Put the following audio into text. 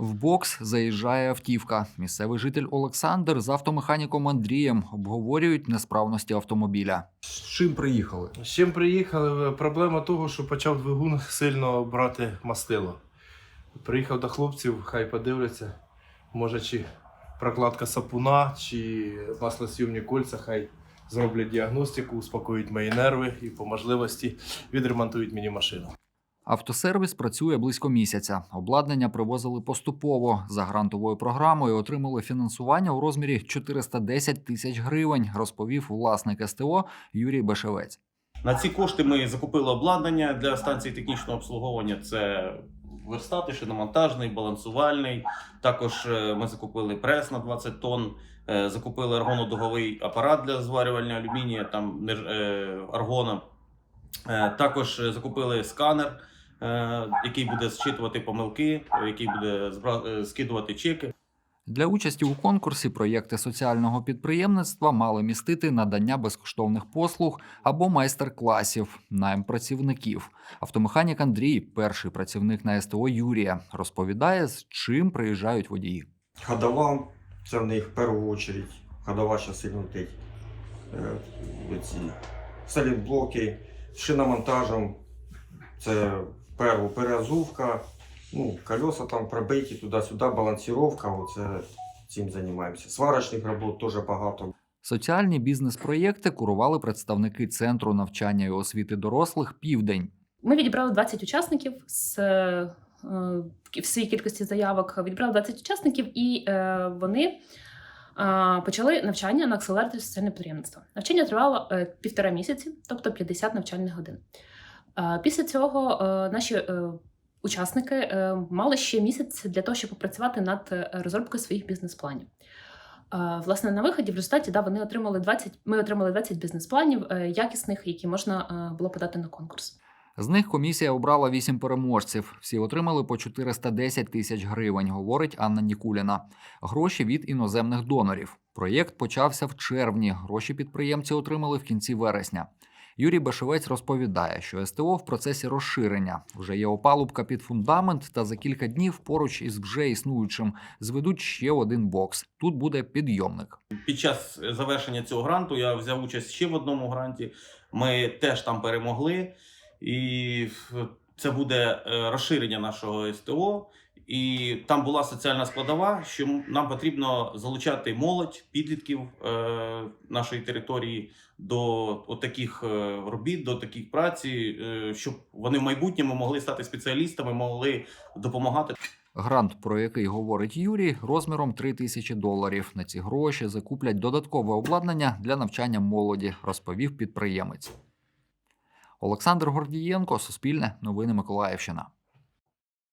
В бокс заїжджає автівка. Місцевий житель Олександр з автомеханіком Андрієм обговорюють несправності автомобіля. З чим приїхали? З чим приїхали? Проблема того, що почав двигун сильно брати мастило. Приїхав до хлопців, хай подивляться. Може, чи прокладка сапуна, чи маслосйомні кольця, хай зроблять діагностику, успокоїть мої нерви і по можливості відремонтують мені машину. Автосервіс працює близько місяця. Обладнання привозили поступово. За грантовою програмою отримали фінансування у розмірі 410 тисяч гривень, розповів власник СТО Юрій Бешевець. На ці кошти ми закупили обладнання для станції технічного обслуговування. Це верстати, шиномонтажний, балансувальний. Також е, ми закупили прес на 20 тонн, е, закупили аргонодуговий апарат для зварювання алюмінія, там е, аргоном. Е, Також закупили сканер, який буде зчитувати помилки, е, який буде е, скидувати чеки. Для участі у конкурсі проєкти соціального підприємництва мали містити надання безкоштовних послуг або майстер-класів, найм працівників. Автомеханік Андрій, перший працівник на СТО Юрія, розповідає, з чим приїжджають водії. Ходова, це в них в першу чергу. Ходова ще сильно летить. Е, ці салінблоки, шиномонтажем. Це першу переазувка, ну, колеса там пробиті туди-сюди, балансіровка. Оце цим займаємося. Сварочних робот теж багато. Соціальні бізнес-проєкти курували представники центру навчання і освіти дорослих Південь. Ми відібрали 20 учасників з е, всієї кількості заявок. Відібрали 20 учасників, і е, вони е, почали навчання на акселераторі соціальне підприємництво. Навчання тривало е, півтора місяці, тобто 50 навчальних годин. Е, після цього е, наші е, учасники мали ще місяць для того, щоб попрацювати над розробкою своїх бізнес-планів. Власне, на виході в результаті да, вони отримали 20, ми отримали 20 бізнес-планів якісних, які можна було подати на конкурс. З них комісія обрала вісім переможців. Всі отримали по 410 тисяч гривень, говорить Анна Нікуліна. Гроші від іноземних донорів. Проєкт почався в червні. Гроші підприємці отримали в кінці вересня. Юрій Башевець розповідає, що СТО в процесі розширення вже є опалубка під фундамент, та за кілька днів поруч із вже існуючим зведуть ще один бокс. Тут буде підйомник. Під час завершення цього гранту я взяв участь ще в одному гранті. Ми теж там перемогли, і це буде е, розширення нашого СТО. І там була соціальна складова, що нам потрібно залучати молодь, підлітків е, нашої території до таких робіт, до таких праці, е, щоб вони в майбутньому могли стати спеціалістами, могли допомагати. Грант, про який говорить Юрій, розміром 3 тисячі доларів. На ці гроші закуплять додаткове обладнання для навчання молоді, розповів підприємець. Олександр Гордієнко, Суспільне, Новини Миколаївщина.